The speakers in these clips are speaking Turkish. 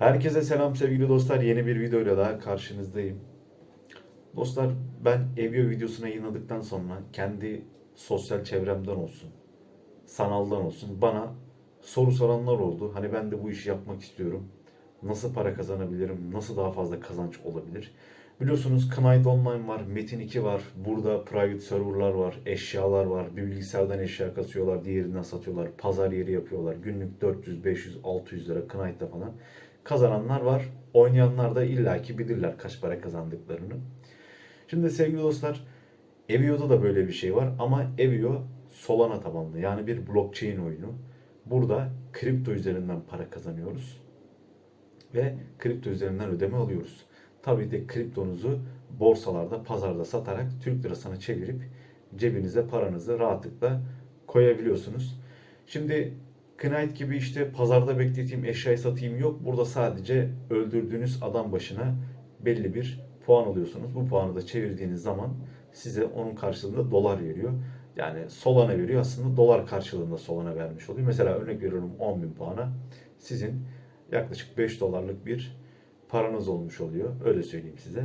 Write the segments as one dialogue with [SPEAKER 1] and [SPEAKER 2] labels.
[SPEAKER 1] Herkese selam sevgili dostlar. Yeni bir videoyla daha karşınızdayım. Dostlar ben Evio videosunu yayınladıktan sonra kendi sosyal çevremden olsun, sanaldan olsun bana soru soranlar oldu. Hani ben de bu işi yapmak istiyorum. Nasıl para kazanabilirim? Nasıl daha fazla kazanç olabilir? Biliyorsunuz Knight Online var, Metin 2 var, burada private serverlar var, eşyalar var. Bir bilgisayardan eşya kasıyorlar, diğerinden satıyorlar, pazar yeri yapıyorlar. Günlük 400, 500, 600 lira Knight'ta falan kazananlar var. Oynayanlar da illaki bilirler kaç para kazandıklarını. Şimdi sevgili dostlar, Evio'da da böyle bir şey var ama Evio Solana tabanlı yani bir blockchain oyunu. Burada kripto üzerinden para kazanıyoruz ve kripto üzerinden ödeme alıyoruz. Tabii de kriptonuzu borsalarda, pazarda satarak Türk lirasına çevirip cebinize paranızı rahatlıkla koyabiliyorsunuz. Şimdi Knight gibi işte pazarda bekleteyim, eşyayı satayım yok. Burada sadece öldürdüğünüz adam başına belli bir puan alıyorsunuz. Bu puanı da çevirdiğiniz zaman size onun karşılığında dolar veriyor. Yani Solana veriyor aslında dolar karşılığında Solana vermiş oluyor. Mesela örnek veriyorum 10 bin puana sizin yaklaşık 5 dolarlık bir paranız olmuş oluyor. Öyle söyleyeyim size.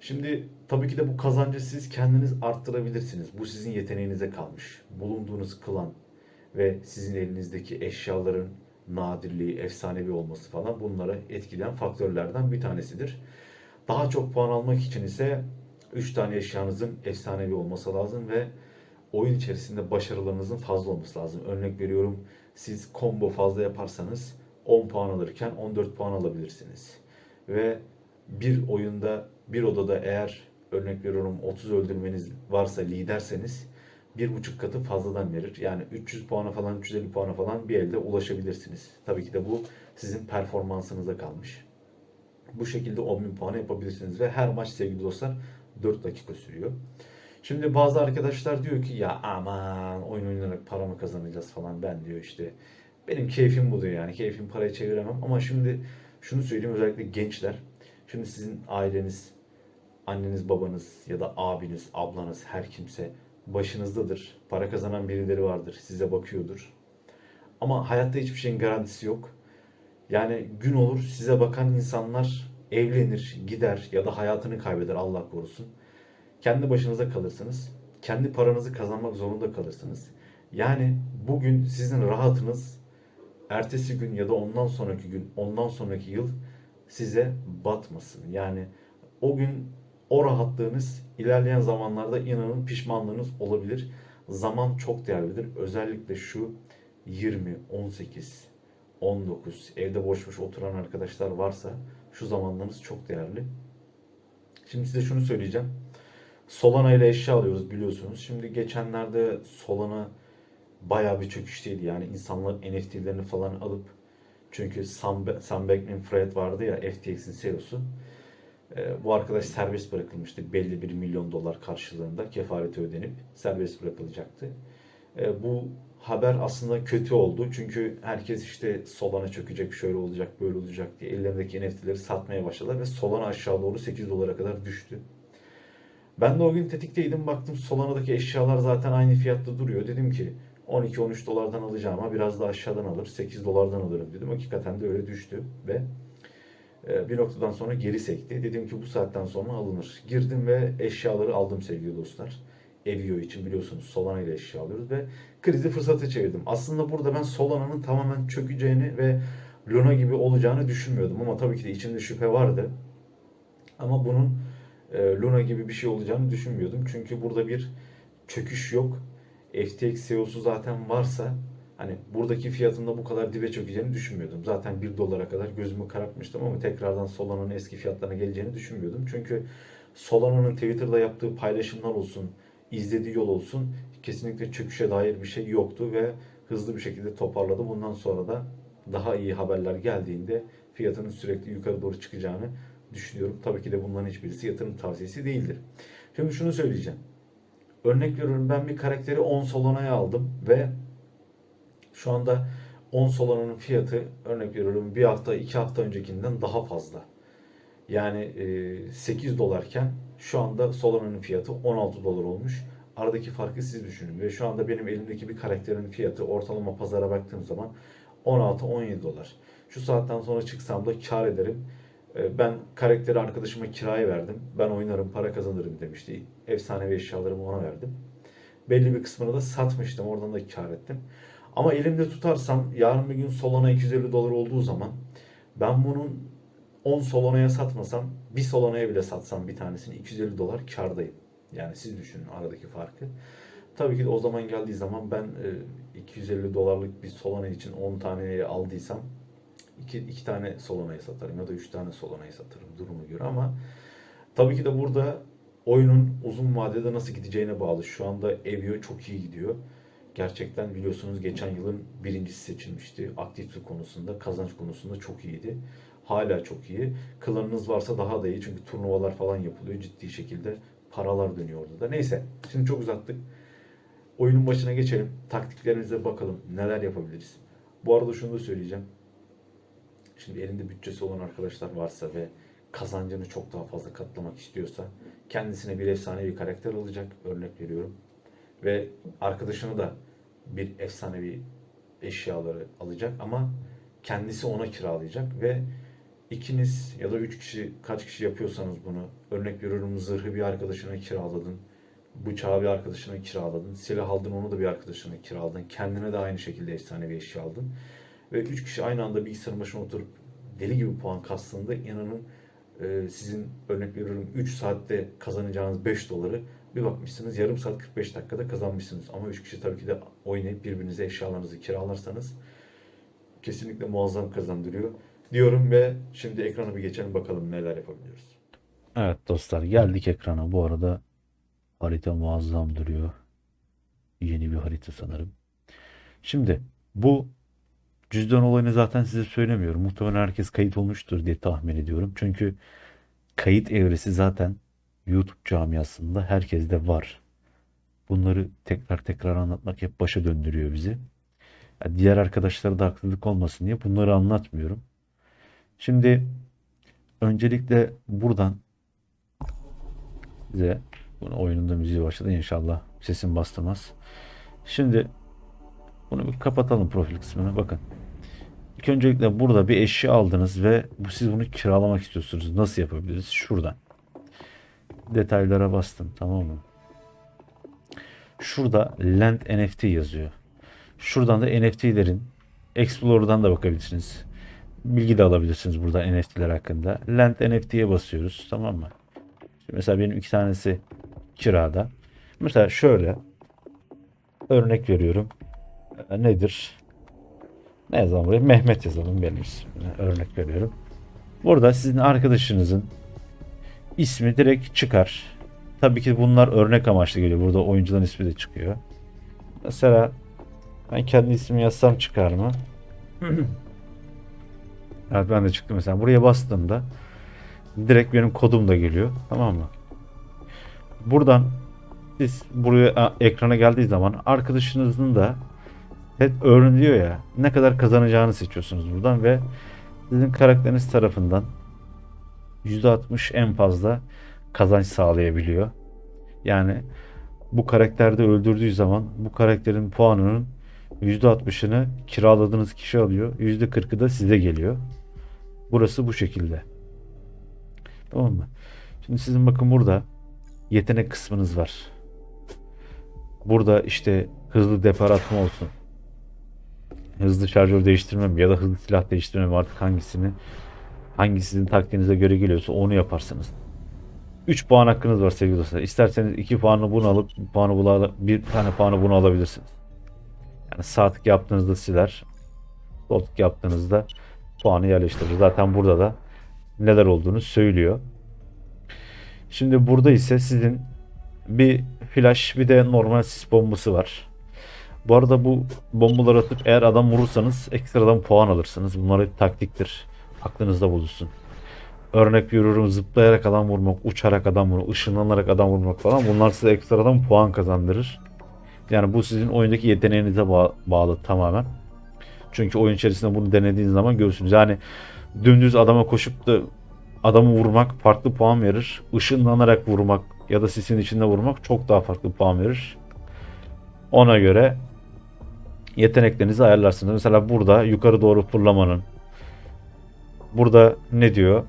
[SPEAKER 1] Şimdi tabii ki de bu kazancı siz kendiniz arttırabilirsiniz. Bu sizin yeteneğinize kalmış. Bulunduğunuz klan ve sizin elinizdeki eşyaların nadirliği, efsanevi olması falan bunlara etkileyen faktörlerden bir tanesidir. Daha çok puan almak için ise 3 tane eşyanızın efsanevi olması lazım ve oyun içerisinde başarılarınızın fazla olması lazım. Örnek veriyorum siz combo fazla yaparsanız 10 puan alırken 14 puan alabilirsiniz. Ve bir oyunda bir odada eğer örnek veriyorum 30 öldürmeniz varsa liderseniz bir buçuk katı fazladan verir. Yani 300 puana falan 350 puana falan bir elde ulaşabilirsiniz. Tabii ki de bu sizin performansınıza kalmış. Bu şekilde 10.000 puanı yapabilirsiniz ve her maç sevgili dostlar 4 dakika sürüyor. Şimdi bazı arkadaşlar diyor ki ya aman oyun oynayarak para mı kazanacağız falan ben diyor işte benim keyfim bu diyor yani keyfim paraya çeviremem ama şimdi şunu söyleyeyim özellikle gençler şimdi sizin aileniz anneniz babanız ya da abiniz ablanız her kimse başınızdadır. Para kazanan birileri vardır. Size bakıyordur. Ama hayatta hiçbir şeyin garantisi yok. Yani gün olur size bakan insanlar evlenir, gider ya da hayatını kaybeder Allah korusun. Kendi başınıza kalırsınız. Kendi paranızı kazanmak zorunda kalırsınız. Yani bugün sizin rahatınız ertesi gün ya da ondan sonraki gün, ondan sonraki yıl size batmasın. Yani o gün o rahatlığınız ilerleyen zamanlarda inanın pişmanlığınız olabilir. Zaman çok değerlidir. Özellikle şu 20, 18, 19 evde boş boş oturan arkadaşlar varsa şu zamanlarınız çok değerli. Şimdi size şunu söyleyeceğim. Solana ile eşya alıyoruz biliyorsunuz. Şimdi geçenlerde Solana bayağı bir çöküşteydi. Yani insanlar NFT'lerini falan alıp çünkü Sam, Sam Bankman-Fried vardı ya FTX'in CEO'su. E, bu arkadaş serbest bırakılmıştı. Belli bir milyon dolar karşılığında kefareti ödenip serbest bırakılacaktı. E, bu haber aslında kötü oldu. Çünkü herkes işte Solana çökecek, şöyle olacak, böyle olacak diye ellerindeki NFT'leri satmaya başladılar ve Solana aşağı doğru 8 dolara kadar düştü. Ben de o gün tetikteydim. Baktım Solana'daki eşyalar zaten aynı fiyatta duruyor. Dedim ki 12-13 dolardan alacağıma biraz da aşağıdan alır. 8 dolardan alırım dedim. Hakikaten de öyle düştü ve bir noktadan sonra geri sekti. Dedim ki bu saatten sonra alınır. Girdim ve eşyaları aldım sevgili dostlar. Evio için biliyorsunuz Solana ile eşya alıyoruz ve krizi fırsata çevirdim. Aslında burada ben Solana'nın tamamen çökeceğini ve Luna gibi olacağını düşünmüyordum ama tabii ki de içimde şüphe vardı. Ama bunun e, Luna gibi bir şey olacağını düşünmüyordum. Çünkü burada bir çöküş yok. FTX CEO'su zaten varsa hani buradaki fiyatında bu kadar dibe çökeceğini düşünmüyordum. Zaten 1 dolara kadar gözümü karartmıştım ama tekrardan Solana'nın eski fiyatlarına geleceğini düşünmüyordum. Çünkü Solana'nın Twitter'da yaptığı paylaşımlar olsun, izlediği yol olsun kesinlikle çöküşe dair bir şey yoktu ve hızlı bir şekilde toparladı. Bundan sonra da daha iyi haberler geldiğinde fiyatının sürekli yukarı doğru çıkacağını düşünüyorum. Tabii ki de bunların hiçbirisi yatırım tavsiyesi değildir. Şimdi şunu söyleyeceğim. Örnek veriyorum ben bir karakteri 10 Solana'ya aldım ve şu anda 10 Solana'nın fiyatı örnek veriyorum bir hafta iki hafta öncekinden daha fazla. Yani 8 dolarken şu anda Solana'nın fiyatı 16 dolar olmuş. Aradaki farkı siz düşünün. Ve şu anda benim elimdeki bir karakterin fiyatı ortalama pazara baktığım zaman 16-17 dolar. Şu saatten sonra çıksam da kar ederim. E, Ben karakteri arkadaşıma kiraya verdim. Ben oynarım, para kazanırım demişti. Efsanevi eşyalarımı ona verdim. Belli bir kısmını da satmıştım. Oradan da kar ettim. Ama elimde tutarsam yarın bir gün Solana 250 dolar olduğu zaman ben bunun 10 Solana'ya satmasam bir Solana'ya bile satsam bir tanesini 250 dolar kardayım. Yani siz düşünün aradaki farkı. Tabii ki de o zaman geldiği zaman ben e, 250 dolarlık bir Solana için 10 taneyi aldıysam iki, iki tane Solana'ya satarım ya da 3 tane Solana'ya satarım duruma göre ama tabii ki de burada oyunun uzun vadede nasıl gideceğine bağlı. Şu anda Evio çok iyi gidiyor. Gerçekten biliyorsunuz geçen yılın birincisi seçilmişti. Aktiflik konusunda, kazanç konusunda çok iyiydi. Hala çok iyi. Klanınız varsa daha da iyi çünkü turnuvalar falan yapılıyor. Ciddi şekilde paralar dönüyor orada da. Neyse şimdi çok uzattık. Oyunun başına geçelim. Taktiklerimize bakalım. Neler yapabiliriz. Bu arada şunu da söyleyeceğim. Şimdi elinde bütçesi olan arkadaşlar varsa ve kazancını çok daha fazla katlamak istiyorsa kendisine bir efsanevi karakter alacak. Örnek veriyorum. Ve arkadaşını da bir efsanevi eşyaları alacak ama kendisi ona kiralayacak. Ve ikiniz ya da üç kişi kaç kişi yapıyorsanız bunu örnek veriyorum zırhı bir arkadaşına kiraladın bıçağı bir arkadaşına kiraladın silah aldın onu da bir arkadaşına kiraladın kendine de aynı şekilde efsanevi eşya aldın. Ve üç kişi aynı anda bilgisayarın başına oturup deli gibi puan kastığında inanın sizin örnek veriyorum 3 saatte kazanacağınız 5 doları bir bakmışsınız yarım saat 45 dakikada kazanmışsınız. Ama 3 kişi tabii ki de oynayıp birbirinize eşyalarınızı kiralarsanız kesinlikle muazzam kazandırıyor diyorum ve şimdi ekrana bir geçelim bakalım neler yapabiliyoruz.
[SPEAKER 2] Evet dostlar geldik ekrana. Bu arada harita muazzam duruyor. Yeni bir harita sanırım. Şimdi bu cüzdan olayını zaten size söylemiyorum. Muhtemelen herkes kayıt olmuştur diye tahmin ediyorum. Çünkü kayıt evresi zaten YouTube camiasında herkeste var. Bunları tekrar tekrar anlatmak hep başa döndürüyor bizi. Ya Diğer arkadaşlara da haksızlık olmasın diye bunları anlatmıyorum. Şimdi öncelikle buradan size bunu oyununda müziği başladı inşallah sesim bastırmaz. Şimdi bunu bir kapatalım profil kısmına bakın. İlk öncelikle burada bir eşya aldınız ve bu siz bunu kiralamak istiyorsunuz. Nasıl yapabiliriz? Şuradan. Detaylara bastım tamam mı? Şurada Land NFT yazıyor. Şuradan da NFT'lerin Explorer'dan da bakabilirsiniz. Bilgi de alabilirsiniz burada NFT'ler hakkında. Land NFT'ye basıyoruz tamam mı? Şimdi mesela benim iki tanesi kirada. Mesela şöyle örnek veriyorum. Ee, Nedir? Ne yazalım buraya? Mehmet yazalım benim ismine. Örnek veriyorum. Burada sizin arkadaşınızın ismi direkt çıkar. Tabii ki bunlar örnek amaçlı geliyor. Burada oyuncuların ismi de çıkıyor. Mesela ben kendi ismimi yazsam çıkar mı? evet ben de çıktı mesela. Buraya bastığımda direkt benim kodum da geliyor. Tamam mı? Buradan siz buraya ekrana geldiği zaman arkadaşınızın da hep earn diyor ya ne kadar kazanacağını seçiyorsunuz buradan ve sizin karakteriniz tarafından %60 en fazla kazanç sağlayabiliyor. Yani bu karakterde öldürdüğü zaman bu karakterin puanının %60'ını kiraladığınız kişi alıyor. %40'ı da size geliyor. Burası bu şekilde. Tamam mı? Şimdi sizin bakın burada yetenek kısmınız var. Burada işte hızlı depar atma olsun. Hızlı şarjör değiştirmem ya da hızlı silah değiştirmem artık hangisini hangi sizin taktiğinize göre geliyorsa onu yaparsınız. 3 puan hakkınız var sevgili dostlar. İsterseniz 2 puanı bunu alıp bir puanı bunu bir tane puanı bunu alabilirsiniz. Yani sağ tık yaptığınızda siler. Sol tık yaptığınızda puanı yerleştirir. Zaten burada da neler olduğunu söylüyor. Şimdi burada ise sizin bir flash bir de normal sis bombası var. Bu arada bu bombaları atıp eğer adam vurursanız ekstradan puan alırsınız. Bunlar hep taktiktir. Aklınızda bulunsun. Örnek veriyorum zıplayarak adam vurmak, uçarak adam vurmak, ışınlanarak adam vurmak falan. Bunlar size ekstradan puan kazandırır. Yani bu sizin oyundaki yeteneğinize bağ- bağlı tamamen. Çünkü oyun içerisinde bunu denediğiniz zaman görürsünüz. Yani dümdüz adama koşup da adamı vurmak farklı puan verir. Işınlanarak vurmak ya da sisin içinde vurmak çok daha farklı puan verir. Ona göre yeteneklerinizi ayarlarsınız. Mesela burada yukarı doğru fırlamanın burada ne diyor?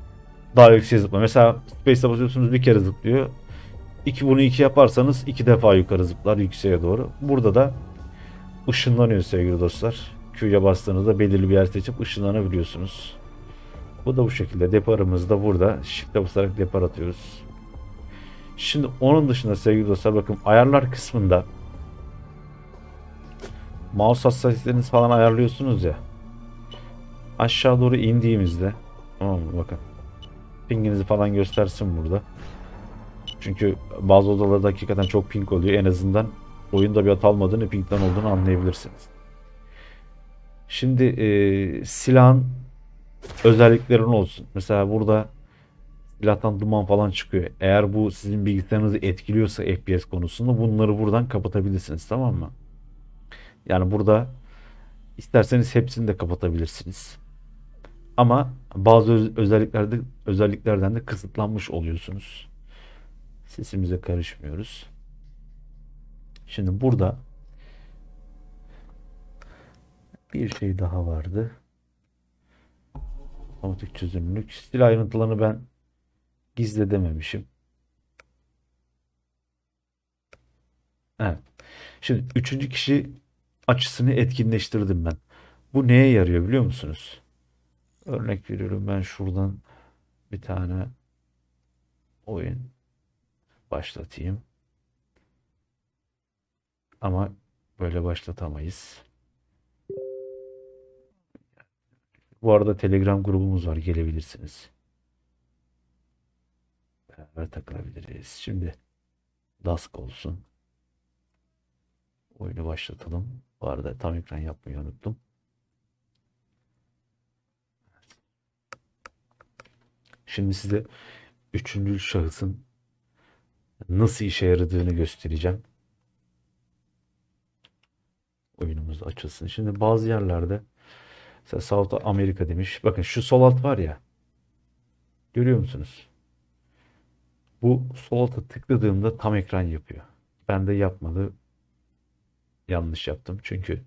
[SPEAKER 2] Daha yüksek zıpla. Mesela Space'e basıyorsunuz bir kere zıplıyor. İki, bunu iki yaparsanız iki defa yukarı zıplar yükseğe doğru. Burada da ışınlanıyor sevgili dostlar. Q'ya bastığınızda belirli bir yer seçip ışınlanabiliyorsunuz. Bu da bu şekilde. Deparımız da burada. Shift'e basarak depar atıyoruz. Şimdi onun dışında sevgili dostlar bakın ayarlar kısmında mouse hassasiyetlerinizi falan ayarlıyorsunuz ya. Aşağı doğru indiğimizde tamam mı bakın. Pinginizi falan göstersin burada. Çünkü bazı odalarda hakikaten çok ping oluyor. En azından oyunda bir hata olmadığını pingden olduğunu anlayabilirsiniz. Şimdi e, silahın özelliklerin olsun. Mesela burada silahtan duman falan çıkıyor. Eğer bu sizin bilgisayarınızı etkiliyorsa FPS konusunda bunları buradan kapatabilirsiniz tamam mı? Yani burada isterseniz hepsini de kapatabilirsiniz. Ama bazı öz- özelliklerde özelliklerden de kısıtlanmış oluyorsunuz. Sesimize karışmıyoruz. Şimdi burada bir şey daha vardı. Otomatik çözünürlük. Stil ayrıntılarını ben gizledememişim. Evet. Şimdi üçüncü kişi açısını etkinleştirdim ben. Bu neye yarıyor biliyor musunuz? Örnek veriyorum ben şuradan bir tane oyun başlatayım. Ama böyle başlatamayız. Bu arada Telegram grubumuz var. Gelebilirsiniz. Beraber takılabiliriz. Şimdi Dusk olsun. Oyunu başlatalım. Bu arada tam ekran yapmayı unuttum. Şimdi size üçüncü şahısın nasıl işe yaradığını göstereceğim. Oyunumuz açılsın. Şimdi bazı yerlerde mesela South Amerika demiş. Bakın şu sol alt var ya. Görüyor musunuz? Bu sol alta tıkladığımda tam ekran yapıyor. Ben de yapmadı. Yanlış yaptım. Çünkü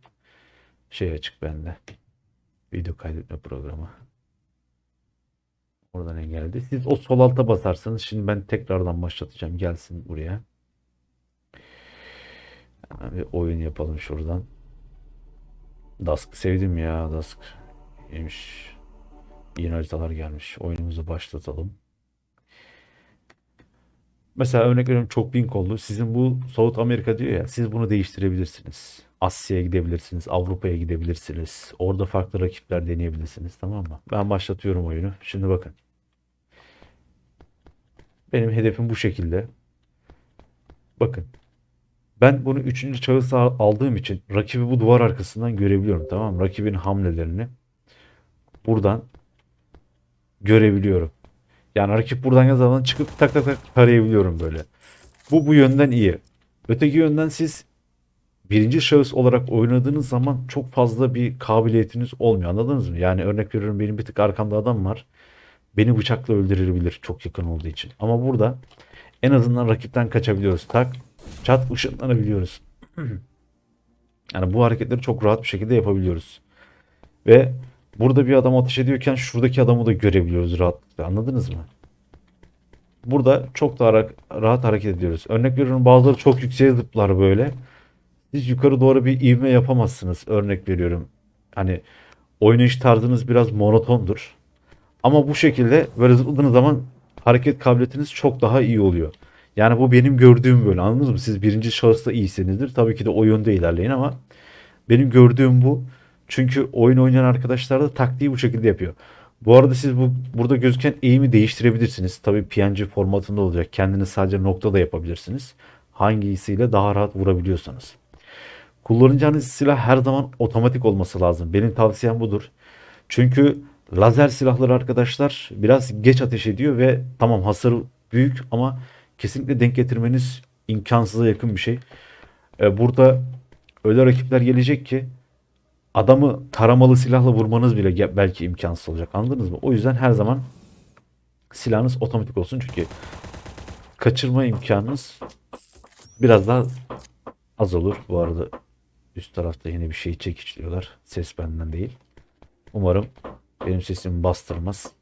[SPEAKER 2] şey açık bende. Video kaydetme programı. Oradan engelledi. Siz o sol alta basarsanız şimdi ben tekrardan başlatacağım. Gelsin buraya. Hemen bir oyun yapalım şuradan. Dusk sevdim ya Dusk. Yemiş. Yeni haritalar gelmiş. Oyunumuzu başlatalım. Mesela örnek veriyorum çok ping oldu. Sizin bu South Amerika diyor ya. Siz bunu değiştirebilirsiniz. Asya'ya gidebilirsiniz. Avrupa'ya gidebilirsiniz. Orada farklı rakipler deneyebilirsiniz. Tamam mı? Ben başlatıyorum oyunu. Şimdi bakın. Benim hedefim bu şekilde. Bakın. Ben bunu üçüncü şahısa aldığım için rakibi bu duvar arkasından görebiliyorum. Tamam mı? Rakibin hamlelerini buradan görebiliyorum. Yani rakip buradan ne zaman çıkıp tak tak tak tarayabiliyorum böyle. Bu bu yönden iyi. Öteki yönden siz birinci şahıs olarak oynadığınız zaman çok fazla bir kabiliyetiniz olmuyor. Anladınız mı? Yani örnek veriyorum benim bir tık arkamda adam var. Beni bıçakla öldürebilir çok yakın olduğu için. Ama burada en azından rakipten kaçabiliyoruz. Tak çat ışınlanabiliyoruz. Yani bu hareketleri çok rahat bir şekilde yapabiliyoruz. Ve burada bir adam ateş ediyorken şuradaki adamı da görebiliyoruz rahatlıkla. Anladınız mı? Burada çok daha ra- rahat hareket ediyoruz. Örnek veriyorum bazıları çok yükseğe zıplar böyle. Siz yukarı doğru bir ivme yapamazsınız. Örnek veriyorum. Hani oynayış tarzınız biraz monotondur. Ama bu şekilde böyle zıpladığınız zaman hareket kabiliyetiniz çok daha iyi oluyor. Yani bu benim gördüğüm böyle anladınız mı? Siz birinci şahısta iyisinizdir. Tabii ki de o yönde ilerleyin ama benim gördüğüm bu. Çünkü oyun oynayan arkadaşlar da taktiği bu şekilde yapıyor. Bu arada siz bu burada gözüken eğimi değiştirebilirsiniz. Tabii PNG formatında olacak. Kendiniz sadece nokta da yapabilirsiniz. Hangisiyle daha rahat vurabiliyorsanız. Kullanacağınız silah her zaman otomatik olması lazım. Benim tavsiyem budur. Çünkü lazer silahları arkadaşlar biraz geç ateş ediyor ve tamam hasarı büyük ama kesinlikle denk getirmeniz imkansıza yakın bir şey. Ee, burada öyle rakipler gelecek ki adamı taramalı silahla vurmanız bile belki imkansız olacak. Anladınız mı? O yüzden her zaman silahınız otomatik olsun çünkü kaçırma imkanınız biraz daha az olur. Bu arada üst tarafta yine bir şey çekiçliyorlar. Ses benden değil. Umarım Benim sesimi bastırmaz.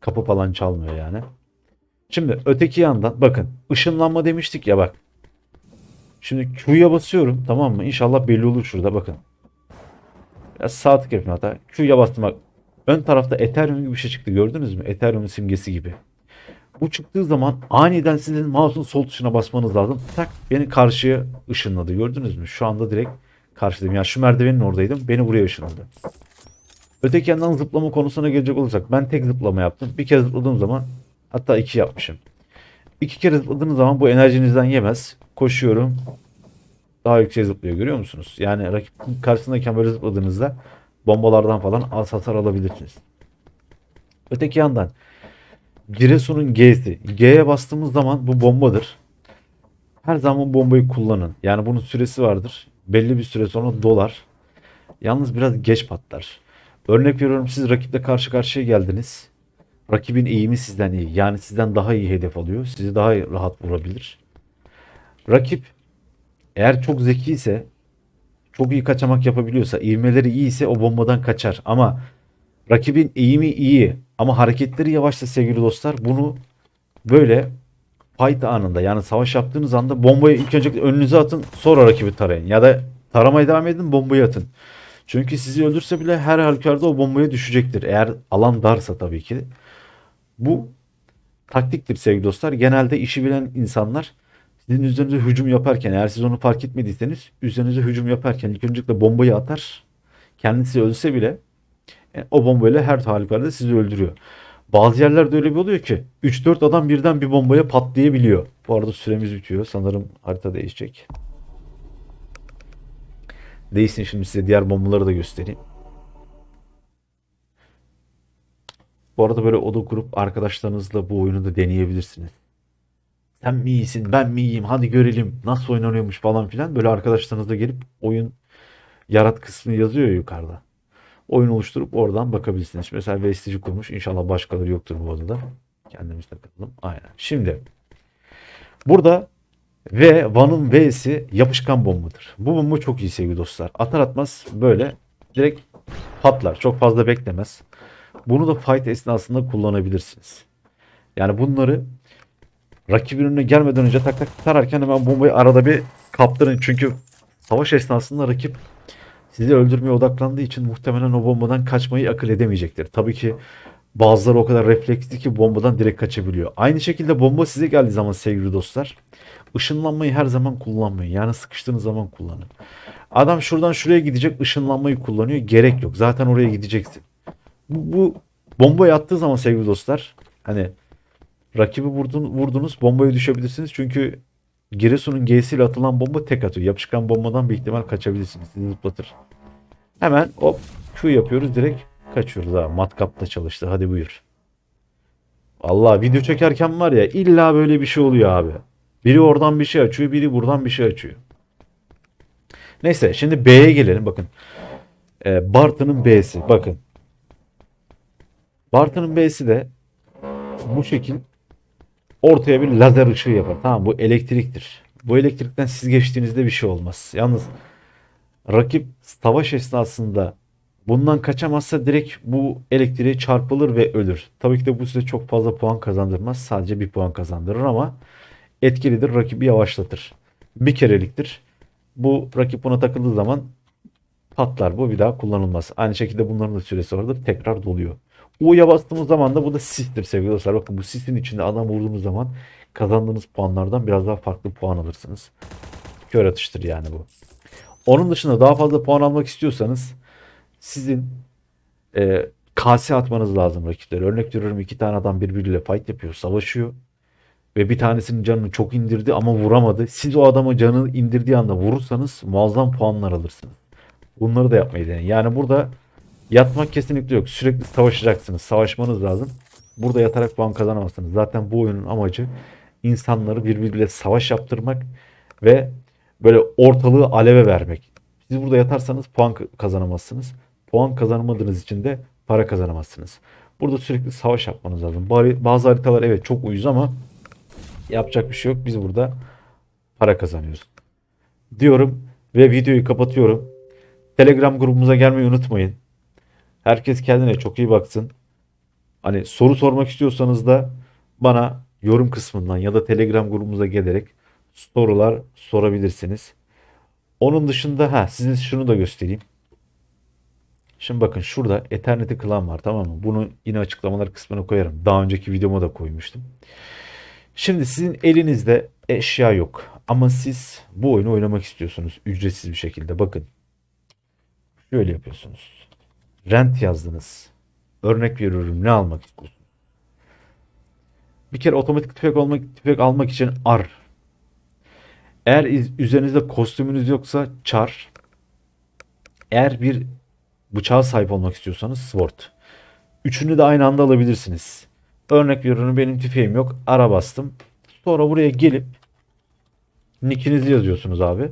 [SPEAKER 2] Kapı falan çalmıyor yani. Şimdi öteki yandan bakın ışınlanma demiştik ya bak. Şimdi Q'ya basıyorum tamam mı? İnşallah belli olur şurada bakın. Biraz sağ tık yapayım hatta. Q'ya bastım bak. Ön tarafta Ethereum gibi bir şey çıktı gördünüz mü? Ethereum'un simgesi gibi. Bu çıktığı zaman aniden sizin mouse'un sol tuşuna basmanız lazım. Tak beni karşıya ışınladı gördünüz mü? Şu anda direkt karşıdayım. Yani şu merdivenin oradaydım. Beni buraya ışınladı. Öteki yandan zıplama konusuna gelecek olursak ben tek zıplama yaptım. Bir kez zıpladığım zaman hatta iki yapmışım. İki kere zıpladığınız zaman bu enerjinizden yemez. Koşuyorum. Daha yüksek zıplıyor görüyor musunuz? Yani rakip karşısındayken böyle zıpladığınızda bombalardan falan az hasar alabilirsiniz. Öteki yandan Giresun'un G'si. G'ye bastığımız zaman bu bombadır. Her zaman bombayı kullanın. Yani bunun süresi vardır. Belli bir süre sonra dolar. Yalnız biraz geç patlar. Örnek veriyorum siz rakiple karşı karşıya geldiniz. Rakibin eğimi sizden iyi. Yani sizden daha iyi hedef alıyor. Sizi daha rahat vurabilir. Rakip eğer çok zeki ise çok iyi kaçamak yapabiliyorsa, ivmeleri iyi ise o bombadan kaçar. Ama rakibin eğimi iyi ama hareketleri yavaşsa sevgili dostlar bunu böyle fight anında yani savaş yaptığınız anda bombayı ilk önce önünüze atın sonra rakibi tarayın. Ya da taramaya devam edin bombayı atın. Çünkü sizi öldürse bile her halükarda o bombaya düşecektir. Eğer alan darsa tabii ki. Bu taktiktir sevgili dostlar. Genelde işi bilen insanlar sizin üzerinize hücum yaparken eğer siz onu fark etmediyseniz üzerinize hücum yaparken ilk öncelikle bombayı atar. Kendisi ölse bile e, o bombayla her halükarda sizi öldürüyor. Bazı yerlerde öyle bir oluyor ki 3-4 adam birden bir bombaya patlayabiliyor. Bu arada süremiz bitiyor. Sanırım harita değişecek. Değilsin şimdi size diğer bombaları da göstereyim. Bu arada böyle oda kurup arkadaşlarınızla bu oyunu da deneyebilirsiniz. Sen mi iyisin ben mi iyiyim hadi görelim nasıl oynanıyormuş falan filan. Böyle arkadaşlarınızla gelip oyun yarat kısmını yazıyor ya yukarıda. Oyun oluşturup oradan bakabilirsiniz. Mesela Vestici kurmuş. İnşallah başkaları yoktur bu odada. Kendimiz takılalım. Aynen. Şimdi burada ve Van'ın V'si yapışkan bombadır. Bu bomba çok iyi sevgili dostlar. Atar atmaz böyle direkt patlar. Çok fazla beklemez. Bunu da fight esnasında kullanabilirsiniz. Yani bunları rakibin önüne gelmeden önce tak tak tararken hemen bombayı arada bir kaptırın. Çünkü savaş esnasında rakip sizi öldürmeye odaklandığı için muhtemelen o bombadan kaçmayı akıl edemeyecektir. Tabii ki bazıları o kadar refleksli ki bombadan direkt kaçabiliyor. Aynı şekilde bomba size geldiği zaman sevgili dostlar ışınlanmayı her zaman kullanmayın. Yani sıkıştığınız zaman kullanın. Adam şuradan şuraya gidecek ışınlanmayı kullanıyor. Gerek yok. Zaten oraya gideceksin. Bu, bu bombayı attığı zaman sevgili dostlar hani rakibi vurdun, vurdunuz bombaya düşebilirsiniz. Çünkü Giresun'un G'siyle atılan bomba tek atıyor. Yapışkan bombadan bir ihtimal kaçabilirsiniz. Sizi zıplatır. Hemen hop Q yapıyoruz direkt kaçıyoruz ha. Matkapta çalıştı. Hadi buyur. Allah video çekerken var ya illa böyle bir şey oluyor abi. Biri oradan bir şey açıyor, biri buradan bir şey açıyor. Neyse şimdi B'ye gelelim bakın. Ee, Barton'un B'si bakın. Barton'un B'si de bu şekil ortaya bir lazer ışığı yapar. Tamam bu elektriktir. Bu elektrikten siz geçtiğinizde bir şey olmaz. Yalnız rakip savaş esnasında bundan kaçamazsa direkt bu elektriğe çarpılır ve ölür. Tabii ki de bu size çok fazla puan kazandırmaz. Sadece bir puan kazandırır ama etkilidir. Rakibi yavaşlatır. Bir kereliktir. Bu rakip buna takıldığı zaman patlar. Bu bir daha kullanılmaz. Aynı şekilde bunların da süresi vardır. Tekrar doluyor. U'ya bastığımız zaman da bu da sistir sevgili dostlar. Bakın bu sisin içinde adam vurduğunuz zaman kazandığınız puanlardan biraz daha farklı puan alırsınız. Kör atıştır yani bu. Onun dışında daha fazla puan almak istiyorsanız sizin e, kase atmanız lazım rakiplere. Örnek veriyorum iki tane adam birbiriyle fight yapıyor, savaşıyor. Ve bir tanesinin canını çok indirdi ama vuramadı. Siz o adama canını indirdiği anda vurursanız muazzam puanlar alırsınız. Bunları da yapmayı deneyin. Yani burada yatmak kesinlikle yok. Sürekli savaşacaksınız. Savaşmanız lazım. Burada yatarak puan kazanamazsınız. Zaten bu oyunun amacı insanları birbiriyle savaş yaptırmak ve böyle ortalığı aleve vermek. Siz burada yatarsanız puan kazanamazsınız. Puan kazanamadığınız için de para kazanamazsınız. Burada sürekli savaş yapmanız lazım. Bazı haritalar evet çok uyuz ama yapacak bir şey yok. Biz burada para kazanıyoruz. Diyorum ve videoyu kapatıyorum. Telegram grubumuza gelmeyi unutmayın. Herkes kendine çok iyi baksın. Hani soru sormak istiyorsanız da bana yorum kısmından ya da Telegram grubumuza gelerek sorular sorabilirsiniz. Onun dışında ha size şunu da göstereyim. Şimdi bakın şurada Eternity Clan var tamam mı? Bunu yine açıklamalar kısmına koyarım. Daha önceki videoma da koymuştum. Şimdi sizin elinizde eşya yok. Ama siz bu oyunu oynamak istiyorsunuz ücretsiz bir şekilde. Bakın. Şöyle yapıyorsunuz. Rent yazdınız. Örnek veriyorum ne almak istiyorsunuz? Bir kere otomatik tüfek olmak tüfek almak için ar. Eğer iz- üzerinizde kostümünüz yoksa çar. Eğer bir bıçağa sahip olmak istiyorsanız sword. Üçünü de aynı anda alabilirsiniz. Örnek veriyorum benim tüfeğim yok. Ara bastım. Sonra buraya gelip nickinizi yazıyorsunuz abi.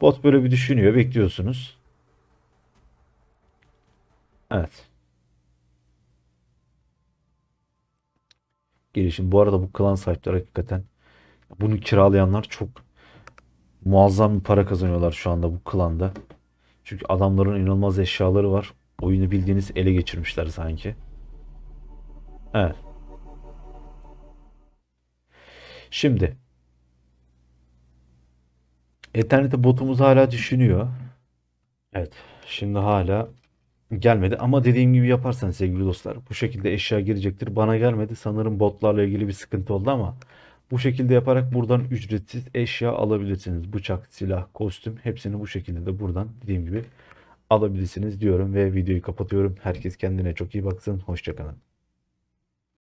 [SPEAKER 2] Bot böyle bir düşünüyor. Bekliyorsunuz. Evet. Gelişim. Bu arada bu klan sahipleri hakikaten bunu kiralayanlar çok muazzam bir para kazanıyorlar şu anda bu klanda. Çünkü adamların inanılmaz eşyaları var. Oyunu bildiğiniz ele geçirmişler sanki. Evet. Şimdi Eternity botumuz hala düşünüyor. Evet. Şimdi hala gelmedi ama dediğim gibi yaparsanız sevgili dostlar bu şekilde eşya girecektir. Bana gelmedi. Sanırım botlarla ilgili bir sıkıntı oldu ama bu şekilde yaparak buradan ücretsiz eşya alabilirsiniz. Bıçak, silah, kostüm hepsini bu şekilde de buradan dediğim gibi alabilirsiniz diyorum ve videoyu kapatıyorum. Herkes kendine çok iyi baksın. Hoşçakalın.